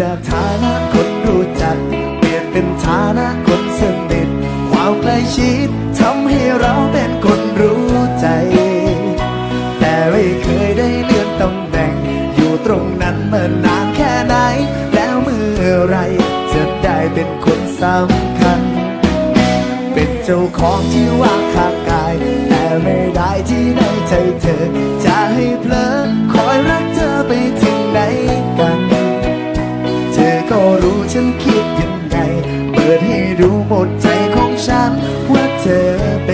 จากฐานะคนรู้จัก เปลี่ยนเป็นฐานะคนสนิทความใกล้ชิดทำให้เราเป็นคนรู้ใจ แต่ไม่เคยได้เลื่อนตำแหน่ง อยู่ตรงนั้นเมื่อนานแค่ไหน แล้วเมื่อไรจะได้เป็นคนสำคัญ เป็นเจ้าของที่ว่างข้างกาย แต่ไม่ได้ที่ในใจเธอ จะให้เพลิน ก็รู้ฉันคิดยังไง เปิดให้ดูหมดใจของฉันว่าเธอ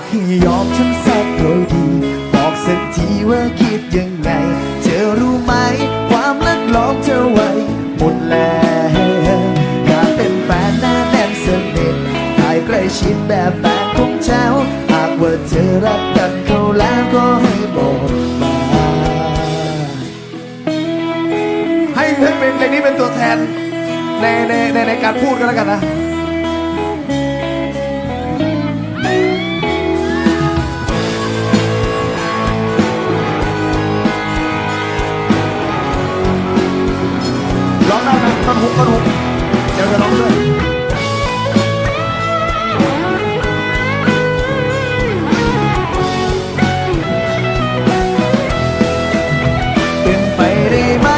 ากให้ยอมฉันสักโดยดี บอกสักทีว่าคิดยังไง เธอรู้ไหม ความรักหลอกเธอไว้หมดแล้วอยากเป็นแฟนหน้าแน่นสนิทกายใกล้ชิดแบบแฟนของเจ้า หากว่าเธอรักกันเขาแล้วก็ให้บอกมาให้ให้เป็นในนี้เป็นตัวแทนในในในในการพูดกันแล้วกันนะ หมต้นฮุกต้นฮุกเดี๋ยวจะร้องด้วยเป็นไปได้ไหม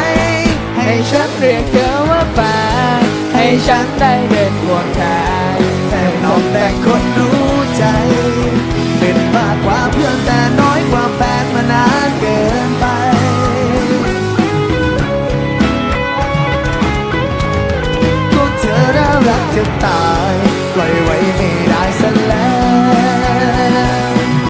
ให้ฉันเรียกเธอว่าแฟนให้ฉันได้เป็นหัวแทนแต่ต้องแต่คนรู้ใจ ก็